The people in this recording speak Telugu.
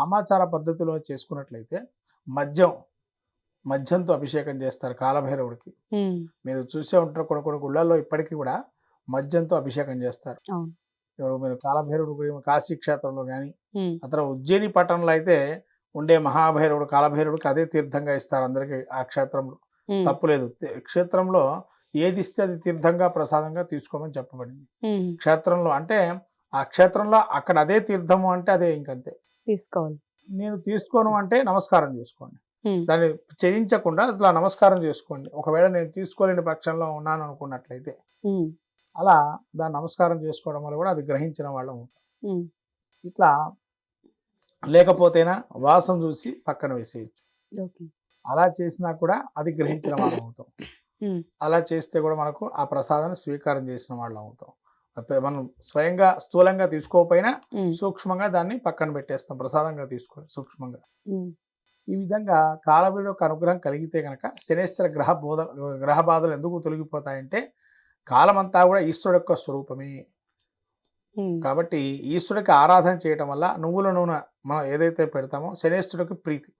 వామాచార పద్ధతిలో చేసుకున్నట్లయితే మద్యం మద్యంతో అభిషేకం చేస్తారు కాలభైరవుడికి. మీరు చూసే ఉంటారు కొన్ని కొన్ని గుళ్ళల్లో ఇప్పటికీ కూడా మద్యంతో అభిషేకం చేస్తారు. ఇప్పుడు మీరు కాలభైరవుడు గురి- కాశీ క్షేత్రంలో కానీ అతను ఉజ్జయిని పట్టణంలో అయితే ఉండే మహాభైరవుడు కాలభైరవుడికి అదే తీర్థంగా ఇస్తారు అందరికీ ఆ క్షేత్రంలో. తప్పులేదు క్షేత్రంలో ఏది ఇస్తే అది తీర్థంగా ప్రసాదంగా తీసుకోమని చెప్పబడింది. క్షేత్రంలో అంటే ఆ క్షేత్రంలో అక్కడ అదే తీర్థము అంటే అదే ఇంకంతే. తీసుకోవాలి. నేను తీసుకోను అంటే నమస్కారం చేసుకోండి. దాన్ని చేయించకుండా అట్లా నమస్కారం చేసుకోండి. ఒకవేళ నేను తీసుకోలేని పక్షంలో ఉన్నాను అనుకున్నట్లయితే. అలా దాన్ని నమస్కారం చేసుకోవడం వల్ల కూడా అది గ్రహించిన వాళ్ళం ఉమ్, ఇట్లా లేకపోతేనా వాసం చూసి పక్కన వేసేయచ్చు. అలా చేసినా కూడా అది గ్రహించిన వాళ్ళం అవుతాం. అలా చేస్తే కూడా మనకు ఆ ప్రసాదాన్ని స్వీకారం చేసిన వాళ్ళం అవుతాం. మనం స్వయంగా స్థూలంగా తీసుకోకపోయినా సూక్ష్మంగా దాన్ని పక్కన పెట్టేస్తాం ప్రసాదంగా తీసుకొని సూక్ష్మంగా. ఈ విధంగా కాలభైరవ యొక్క అనుగ్రహం కలిగితే కనుక శనేశ్వర గ్రహ బోధ గ్రహ బాధలు ఎందుకు తొలగిపోతాయంటే కాలమంతా కూడా ఈశ్వరుడు యొక్క స్వరూపమే. కాబట్టి ఈశ్వరుడికి ఆరాధన చేయటం వల్ల నువ్వుల నూనె మనం ఏదైతే పెడతామో శనేశ్వరుడికి ప్రీతి.